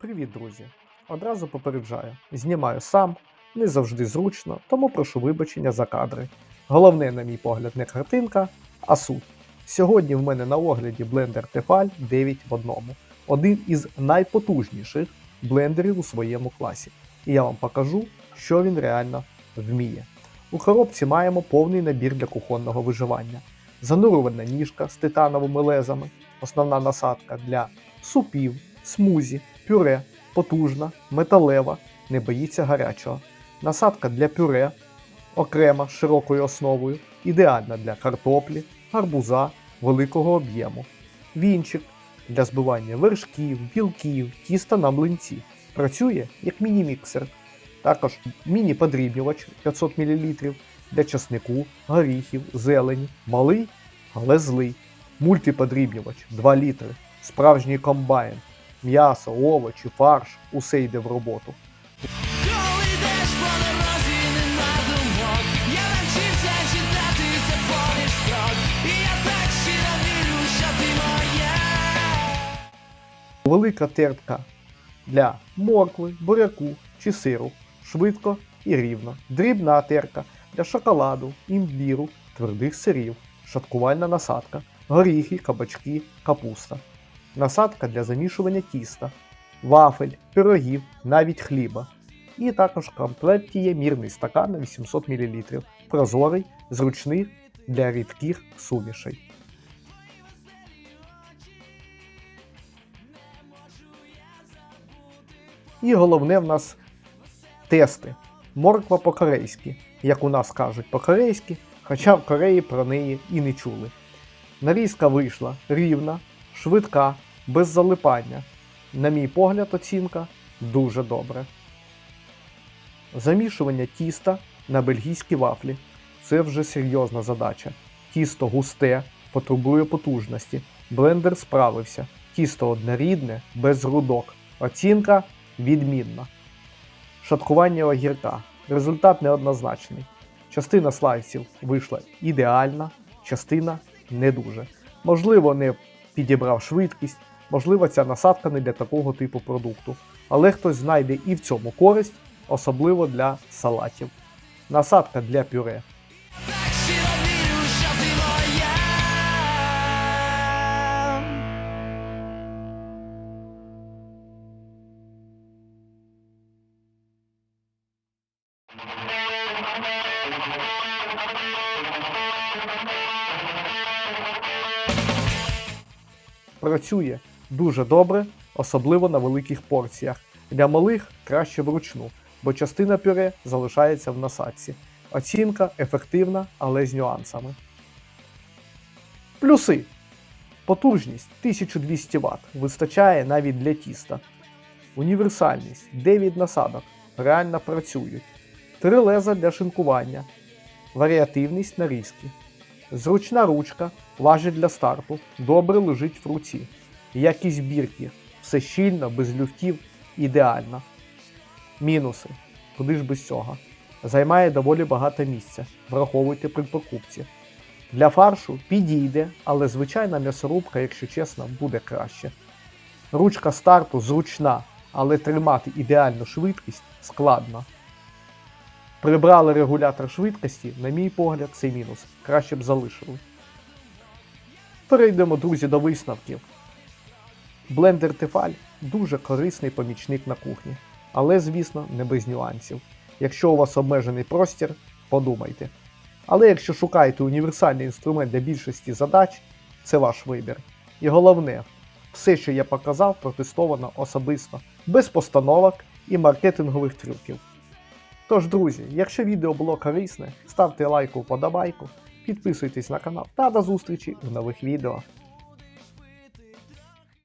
Привіт, друзі! Одразу попереджаю, знімаю сам, не завжди зручно, тому прошу вибачення за кадри. Головне, на мій погляд, не картинка, а суть. Сьогодні в мене на огляді блендер Tefal 9 в одному, один із найпотужніших блендерів у своєму класі. І я вам покажу, що він реально вміє. У коробці маємо повний набір для кухонного виживання. Занурювальна ніжка з титановими лезами, основна насадка для супів, смузі, пюре, потужна, металева, не боїться гарячого. Насадка для пюре, окрема широкою основою, ідеальна для картоплі, гарбуза, великого об'єму. Вінчик для збивання вершків, білків, тіста на млинці. Працює як міні-міксер. Також міні-подрібнювач 500 мл для часнику, горіхів, зелені, малий, але злий. Мультиподрібнювач 2 літри, справжній комбайн, м'ясо, овочі, фарш усе йде в роботу. Велика тертка для моркви, буряку чи сиру, швидко і рівно. Дрібна терка для шоколаду, імбіру, твердих сирів, шаткувальна насадка, горіхи, кабачки, капуста. Насадка для замішування тіста, вафель, пирогів, навіть хліба. І також в комплекті є мірний стакан на 800 мл, прозорий, зручний для рідких сумішей. І головне в нас тести. Морква по-корейськи, як у нас кажуть по-корейськи, хоча в Кореї про неї і не чули. Нарізка вийшла рівна, швидка, без залипання. На мій погляд, оцінка дуже добре. Замішування тіста на бельгійські вафлі це вже серйозна задача. Тісто густе, потребує потужності. Блендер справився. Тісто однорідне, без грудок. Оцінка відмінна. Шаткування огірка. Результат неоднозначний. Частина слайсів вийшла ідеальна, частина не дуже. Можливо, не підібрав швидкість, можливо, ця насадка не для такого типу продукту. Але хтось знайде і в цьому користь, особливо для салатів. Насадка для пюре. Так щиро Працює дуже добре, особливо на великих порціях. Для малих краще вручну, бо частина пюре залишається в насадці. Оцінка ефективна, але з нюансами. Плюси. Потужність 1200 Вт вистачає навіть для тіста. Універсальність 9 насадок реально працюють. Три леза для шинкування. Варіативність нарізки. Зручна ручка, важить для старту, добре лежить в руці. Якість бірки, все щільно, без люфтів, ідеально. Мінуси. Куди ж без цього? Займає доволі багато місця, враховуйте при покупці. Для фаршу підійде, але звичайна м'ясорубка, якщо чесно, буде краще. Ручка старту зручна, але тримати ідеальну швидкість складно. Прибрали регулятор швидкості, на мій погляд, це мінус. Краще б залишили. Перейдемо, друзі, до висновків. Блендер Tefal дуже корисний помічник на кухні, але, звісно, не без нюансів. Якщо у вас обмежений простір, подумайте. Але якщо шукаєте універсальний інструмент для більшості задач, це ваш вибір. І головне, все, що я показав, протестовано особисто, без постановок і маркетингових трюків. Тож, друзі, якщо відео було корисне, ставте лайку вподобайку, підписуйтесь на канал та до зустрічі в нових відео.